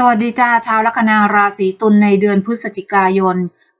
สวัสดีจ้าชาวลัคนาราศีตุลในเดือนพฤศจิกายน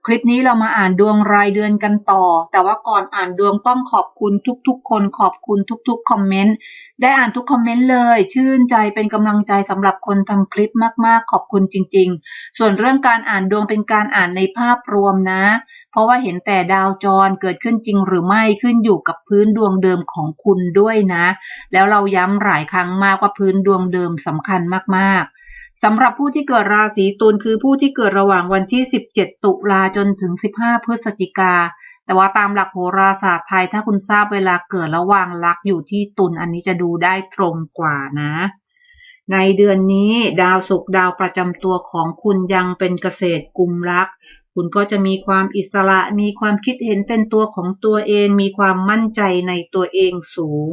คลิปนี้เรามาอ่านดวงรายเดือนกันต่อ แต่ว่าก่อนอ่านดวงต้องขอบคุณทุกๆ คนขอบคุณทุกๆคอมเมนต์ได้อ่านทุกคอมเมนต์เลย ชื่นใจเป็นกำลังใจสำหรับคนทำคลิปมากๆ ขอบคุณจริง ๆ ส่วนเรื่องการอ่านดวงเป็นการอ่านในภาพรวมนะ เพราะว่าเห็นแต่ดาวจรเกิดขึ้นจริงหรือไม่ขึ้นอยู่กับพื้นดวงเดิมของคุณด้วยนะ แล้วเราย้ำหลายครั้งมากว่าพื้นดวงเดิมสำคัญมากๆ สำหรับผู้ที่เกิดราศีตุลคือผู้ที่เกิดระหว่างวันที่ 17 ตุลาจนถึง 15 พฤศจิกา แต่ว่าตามหลักโหราศาสตร์ไทยถ้าคุณทราบเวลาเกิดระหว่างลักอยู่ที่ตุลอันนี้จะดูได้ตรงกว่านะ ในเดือนนี้ดาวศุกร์ดาวประจำตัวของคุณยังเป็นเกษตรกุมรัก คุณก็จะมีความอิสระ มีความคิดเห็นเป็นตัวของตัวเอง มีความมั่นใจในตัวเองสูง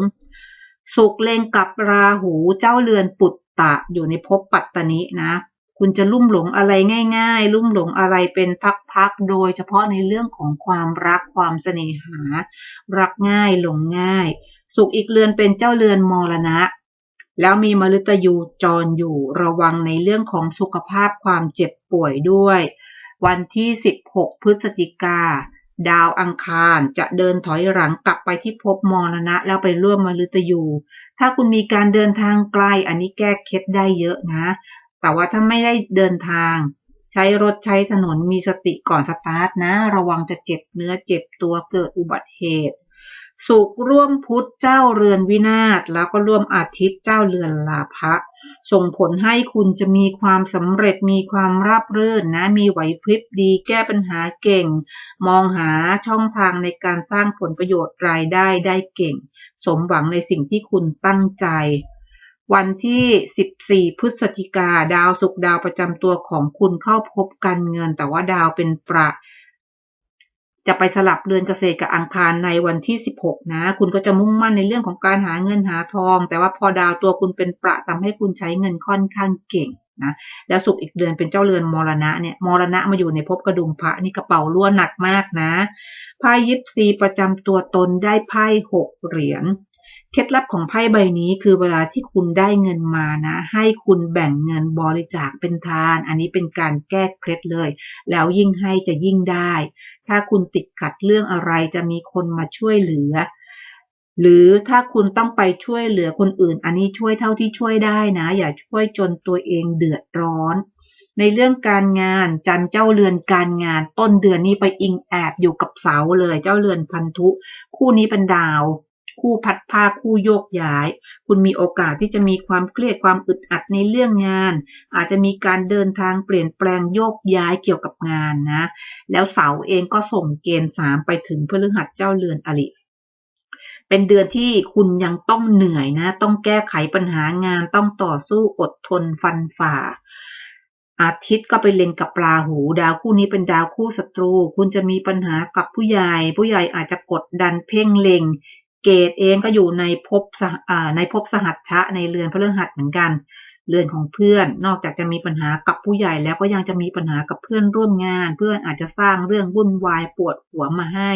สุกเลงกับราหูเจ้าเรือนปุต ตะอยู่ในภพปัตตนินะ คุณจะลุ่มหลงอะไรง่าย ๆ ลุ่มหลงอะไรเป็นพักๆ โดยเฉพาะในเรื่องของความรักความเสน่หา รักง่ายหลงง่าย สุขอีกเรือนเป็นเจ้าเรือนมรณะ แล้วมีมฤตยูจรอยู่ระวังในเรื่องของสุขภาพความเจ็บป่วยด้วย วันที่ 16 พฤศจิกา ดาวอังคารจะเดินถอยหลังกลับไปที่ภพมรณะ แล้วไปร่วมมฤตยู ถ้าคุณมีการเดินทางไกลอันนี้แก้เคล็ดได้เยอะนะ แต่ว่าถ้าไม่ได้เดินทาง ใช้รถใช้ถนนมีสติก่อนสตาร์ทนะ ระวังจะเจ็บเนื้อเจ็บตัวเกิดอุบัติเหตุ สุขร่วมพุธเจ้าเรือนวินาศแล้วก็ร่วมอาทิตย์เจ้าเรือนลาภะส่งผลให้คุณจะมีความสำเร็จมีความราบรื่นนะมีไหวพริบดีแก้ปัญหาเก่ง มองหาช่องทางในการสร้างผลประโยชน์รายได้ได้เก่ง สมหวังในสิ่งที่คุณตั้งใจวันที่ 14 พฤศจิกาดาวศุกดาวประจำตัวของคุณเข้าพบการเงิน แต่ว่าดาวเป็นประ จะไปสลับเรือนเกษตรกับอังคารในวันที่ 16 นะ คุณก็จะมุ่งมั่นในเรื่องของการหาเงินหาทอง แต่ว่าพอดาวตัวคุณเป็นประทำให้คุณใช้เงินค่อนข้างเก่งนะ แล้วสุกอีกเดือนเป็นเจ้าเรือนมรณะเนี่ย มรณะมาอยู่ในภพกระดุมพระนี่กระเป๋ารั่วหนักมากนะ ไพ่ยิปซีประจำตัวตนได้ไพ่หกเหรียญ เคล็ดลับของไพ่ใบนี้คือเวลาที่คุณได้เงินมานะ ให้คุณแบ่งเงินบริจาคเป็นทาน อันนี้เป็นการแก้เคล็ดเลย แล้วยิ่งให้จะยิ่งได้ ถ้าคุณติดขัดเรื่องอะไรจะมีคนมาช่วยเหลือ หรือถ้าคุณต้องไปช่วยเหลือคนอื่น อันนี้ช่วยเท่าที่ช่วยได้นะ อย่าช่วยจนตัวเองเดือดร้อนในเรื่องการงานจันเจ้าเรือนการงานต้นเดือนนี้ไปอิงแอบอยู่กับเสาเลย เจ้าเรือนพันธุ คู่นี้เป็นดาว คู่พัดผ้าคู่โยกย้าย คุณมีโอกาสที่จะมีความเครียดความอึดอัดในเรื่องงาน อาจจะมีการเดินทางเปลี่ยนแปลงโยกย้ายเกี่ยวกับงานนะ แล้วเสาเองก็ส่งเกณฑ์สามไปถึงพฤหัสเจ้าเรือนอริเป็นเดือนที่คุณยังต้องเหนื่อยนะ ต้องแก้ไขปัญหางานต้องต่อสู้อดทนฟันฝ่า อาทิตย์ก็ไปเล็งกับราหู ดาวคู่นี้เป็นดาวคู่ศัตรู คุณจะมีปัญหากับผู้ใหญ่ ผู้ใหญ่อาจจะกดดันเพ่งเล็ง เกตเองก็อยู่ในภพในภพสหัชชะในเรือนพฤหัสเหมือนกัน เรือนของเพื่อน นอกจากจะมีปัญหากับผู้ใหญ่แล้วก็ยังจะมีปัญหากับเพื่อนร่วมงาน เพื่อนอาจจะสร้างเรื่องวุ่นวายปวดหัวมาให้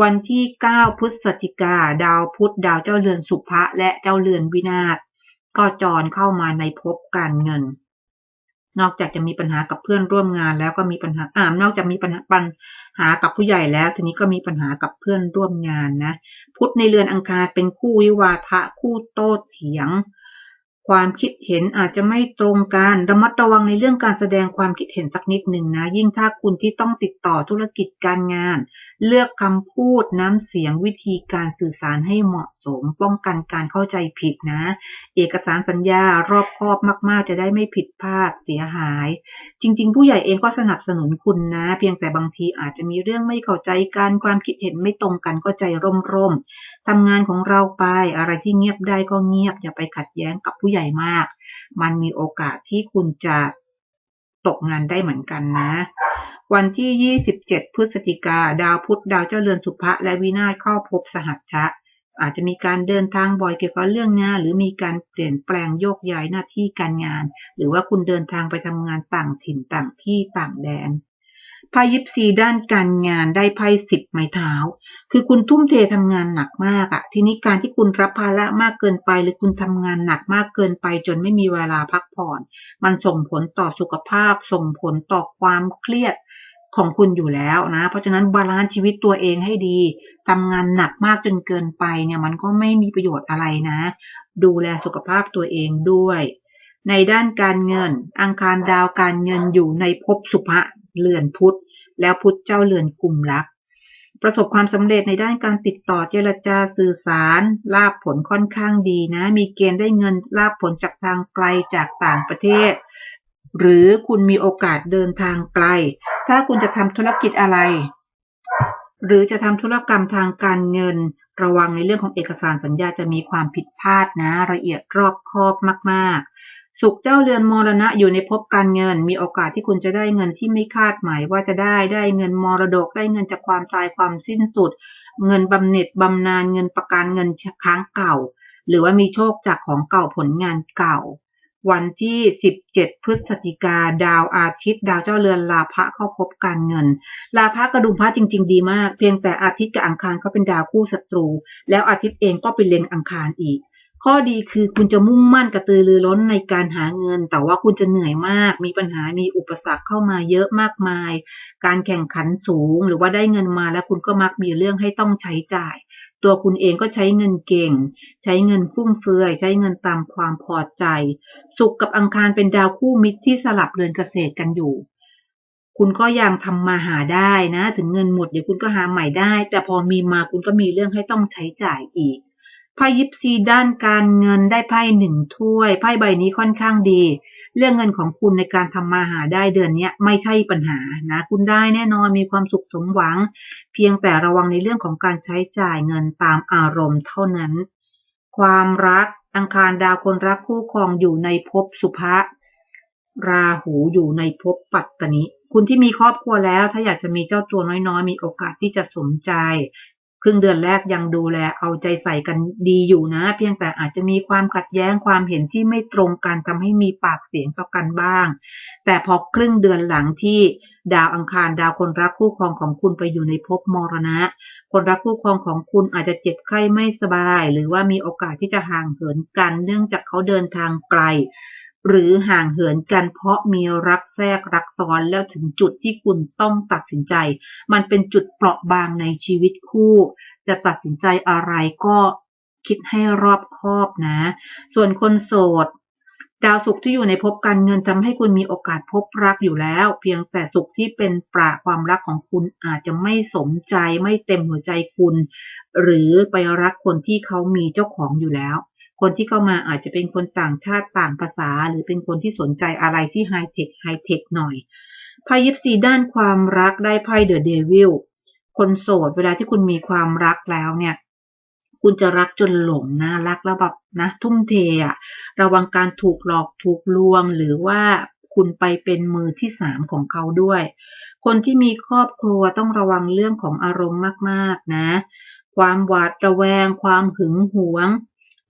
วันที่ 9 พฤศจิกาดาวพุธดาวเจ้าเรือนสุภะและเจ้าเรือนวินาศก็จรเข้ามาในภพการเงิน นอกจากจะมีปัญหากับเพื่อนร่วมงานแล้วก็มีปัญหาอ่านอกจากมีปัญหาปัญหากับผู้ใหญ่แล้ว ทีนี้ก็มีปัญหากับเพื่อนร่วมงานนะ พุธในเรือนอังคารเป็นคู่วิวาทะคู่โต้เถียง ความคิดเห็นอาจจะไม่ตรงกัน ระมัดระวังในเรื่องการแสดงความคิดเห็นสักนิดหนึ่งนะ ยิ่งถ้าคุณที่ต้องติดต่อธุรกิจการงาน เลือกคำพูดน้ำเสียงวิธีการสื่อสารให้เหมาะสม ป้องกันการเข้าใจผิดนะ เอกสารสัญญารอบคอบมาก ๆ จะได้ไม่ผิดพลาดเสียหาย จริง ๆ ผู้ใหญ่เองก็สนับสนุนคุณนะ เพียงแต่บางทีอาจจะมีเรื่องไม่เข้าใจกันความคิดเห็นไม่ตรงกันก็ใจร่มๆทำงานของเราไป อะไรที่เงียบได้ก็เงียบ อย่าไปขัดแย้งกับผู้ใหญ่มาก มันมีโอกาสที่คุณจะตกงานได้เหมือนกันนะ วันที่ 27 พฤศจิกา ดาวพุธดาวเจ้าเรือนสุภะและวินาศเข้าพบสหัชชะ อาจจะมีการเดินทางบ่อยเกี่ยวกับเรื่องงาน หรือมีการเปลี่ยนแปลงโยกย้ายหน้าที่การงาน หรือว่าคุณเดินทางไปทำงานต่างถิ่นต่างที่ต่างแดน ไพ่ยิปซีด้านการงานได้ไพ่สิบไม้เท้า คือคุณทุ่มเททำงานหนักมากอะทีนี้การที่คุณรับภาระมากเกินไป หรือคุณทำงานหนักมากเกินไป จนไม่มีเวลาพักผ่อน มันส่งผลต่อสุขภาพ ส่งผลต่อความเครียดของคุณอยู่แล้วนะ เพราะฉะนั้นบาลานซ์ชีวิตตัวเองให้ดีทำงานหนักมากจนเกินไปเนี่ยมันก็ไม่มีประโยชน์อะไรนะ ดูแลสุขภาพตัวเองด้วย ในด้านการเงิน อังคารดาวการเงินอยู่ในภพสุภะ เรือนพุทธ แล้วพุทธเจ้าเรือนกลุ่มรัก ประสบความสำเร็จในด้านการติดต่อเจรจาสื่อสารลาบผลค่อนข้างดีนะ มีเกณฑ์ได้เงินลาบผลจากทางไกลจากต่างประเทศ หรือคุณมีโอกาสเดินทางไกล ถ้าคุณจะทำธุรกิจอะไร หรือจะทำธุรกรรมทางการเงินระวังในเรื่องของเอกสารสัญญาจะมีความผิดพลาดนะ ละเอียดรอบคอบมาก ๆ สุขเจ้าเรือนมรณะอยู่ในภพการเงิน มีโอกาสที่คุณจะได้เงินที่ไม่คาดหมายว่าจะได้ได้เงินมรดกได้เงินจากความตายความสิ้นสุด เงินบำเหน็จบำนาญเงินประกันเงินค้างเก่า หรือว่ามีโชคจากของเก่าผลงานเก่า วันที่ 17 พฤศจิกาดาวอาทิตย์ ดาวเจ้าเรือนลาภะเข้าพบการเงิน ลาภะกระดุมพระจริง ๆ ดีมาก เพียงแต่อาทิตย์กับอังคารเขาเป็นดาวคู่ศัตรู แล้วอาทิตย์เองก็ไปเล็งอังคารอีก ข้อดีคือคุณจะมุ่งมั่นกระตือรือร้นในการหาเงิน แต่ว่าคุณจะเหนื่อยมาก มีปัญหา มีอุปสรรคเข้ามาเยอะมากมาย การแข่งขันสูง หรือว่าได้เงินมาแล้วคุณก็มักมีเรื่องให้ต้องใช้จ่าย ตัวคุณเองก็ใช้เงินเก่ง ใช้เงินฟุ่มเฟือย ใช้เงินตามความพอใจศุกร์กับอังคารเป็นดาวคู่มิตรที่สลับเรือนเกษตรกันอยู่คุณก็ยังทำมาหาได้นะ ถึงเงินหมดเดี๋ยวคุณก็หาใหม่ได้ แต่พอมีมาคุณก็มีเรื่องให้ต้องใช้จ่ายอีก ไพ่ยิปซีด้านการเงินได้ไพ่หนึ่งถ้วย ไพ่ใบนี้ค่อนข้างดี เรื่องเงินของคุณในการทำมาหาได้เดือนนี้ไม่ใช่ปัญหานะ คุณได้แน่นอนมีความสุขสมหวัง เพียงแต่ระวังในเรื่องของการใช้จ่ายเงินตามอารมณ์เท่านั้น ความรักอังคารดาวคนรักคู่ครองอยู่ในภพสุภะราหูอยู่ในภพปัตตนิคุณที่มีครอบครัวแล้ว ถ้าอยากจะมีเจ้าตัวน้อยๆ มีโอกาสที่จะสมใจ ครึ่งเดือนแรกยังดูแลเอาใจใส่กันดีอยู่นะ เพียงแต่อาจจะมีความขัดแย้งความเห็นที่ไม่ตรงกันทำให้มีปากเสียงต่อกันบ้าง แต่พอครึ่งเดือนหลังที่ดาวอังคารดาวคนรักคู่ครองของคุณไปอยู่ในภพมรณะ คนรักคู่ครองของคุณอาจจะเจ็บไข้ไม่สบาย หรือว่ามีโอกาสที่จะห่างเหินกัน เนื่องจากเขาเดินทางไกล หรือห่างเหินกันเพราะมีรักแทรกรักซ้อนแล้วถึงจุดที่คุณต้องตัดสินใจ มันเป็นจุดเปราะบางในชีวิตคู่ จะตัดสินใจอะไรก็คิดให้รอบคอบนะ ส่วนคนโสด ดาวศุกร์ที่อยู่ในภพการเงินทำให้คุณมีโอกาสพบรักอยู่แล้ว เพียงแต่ศุกร์ที่เป็นประความรักของคุณอาจจะไม่สมใจไม่เต็มหัวใจคุณ หรือไปรักคนที่เขามีเจ้าของอยู่แล้ว คนที่เข้ามาอาจจะเป็นคนต่างชาติต่างภาษา หรือเป็นคนที่สนใจอะไรที่ไฮเทคไฮเทคหน่อยไพ่ยิปซีด้านความรักได้ไพ่เดอะเดวิลคนโสดเวลาที่คุณมีความรักแล้วเนี่ยคุณจะรักจนหลงนะรักแล้วแบบนะ ทุ่มเทอะระวังการถูกหลอกถูกลวง หรือว่าคุณไปเป็นมือที่สามของเขาด้วย คนที่มีครอบครัวต้องระวังเรื่องของอารมณ์มากๆนะ ความหวาดระแวง ความหึงหวง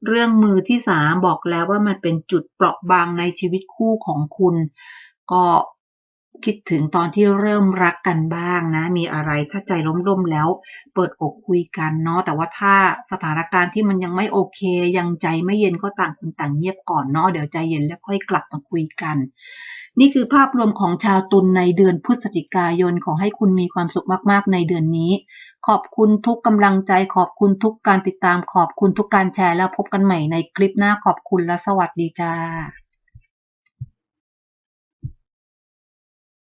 เรื่องมือที่สามบอกแล้วว่ามันเป็นจุดเปราะบางในชีวิตคู่ของคุณ ก็คิดถึงตอนที่เริ่มรักกันบ้างนะ มีอะไรถ้าใจล้มๆแล้ว เปิดอกคุยกันเนาะแต่ว่าถ้าสถานการณ์ที่มันยังไม่โอเค ยังใจไม่เย็นก็ต่างคนต่างเงียบก่อนเนาะเดี๋ยวใจเย็นแล้วค่อยกลับมาคุยกัน นี่คือภาพรวมของชาวตุลในเดือนพฤศจิกายน ขอให้คุณมีความสุขมากๆในเดือนนี้ ขอบคุณทุกกำลังใจ ขอบคุณทุกการติดตาม ขอบคุณทุกการแชร์แล้วพบกันใหม่ในคลิปหน้า ขอบคุณและสวัสดีจ้า